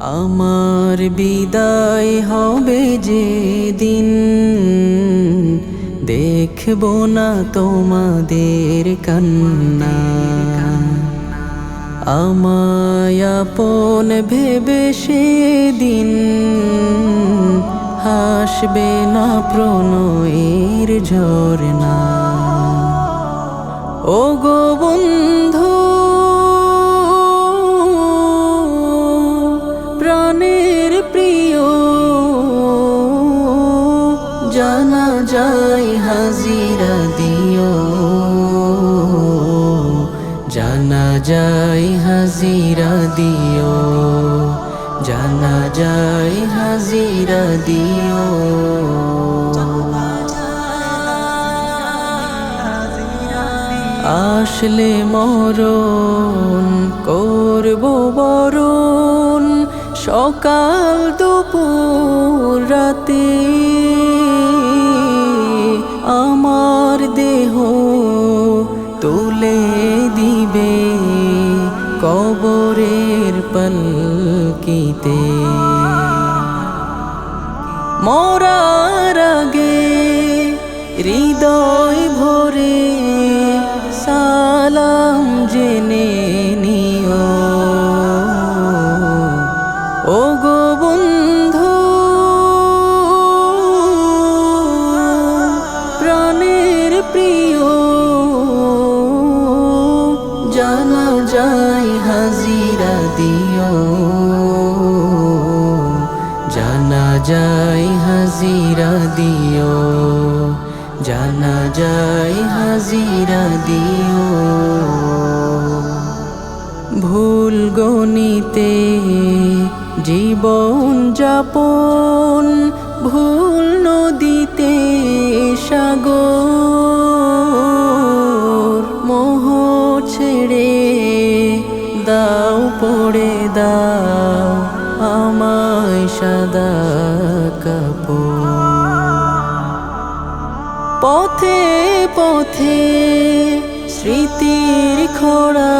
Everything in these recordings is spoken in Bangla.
আমার বিদায় হবে যে দিন দেখব না তোমাদের কান্না। আমায় আপন ভেবে সেদিন হাসবে না প্রণয়ের ঝরনা ও হাজিরা দিও, জানা যায় হাজিরা দিও। আসলে মরণ করব বরণ সকাল দুপুর রাতে। আমার দেহ কবরের পলকিতে। মোরার আগে হৃদয় ভরে সালাম জেনে যায় হাজিরা দিও জানা যায় হাজিরা দিও জানা যায় হাজিরা দিও ভুল গণিতে জীবন যাপন ভুল নদীতে দাও পড়ে দাও আমায় সাদা কাপড়। পথে পথে স্মৃতির খোড়া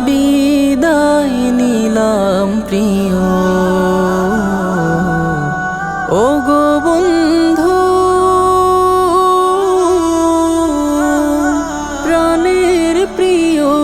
বিদায় নিলাম প্রিয়। প্রাণের প্রিয়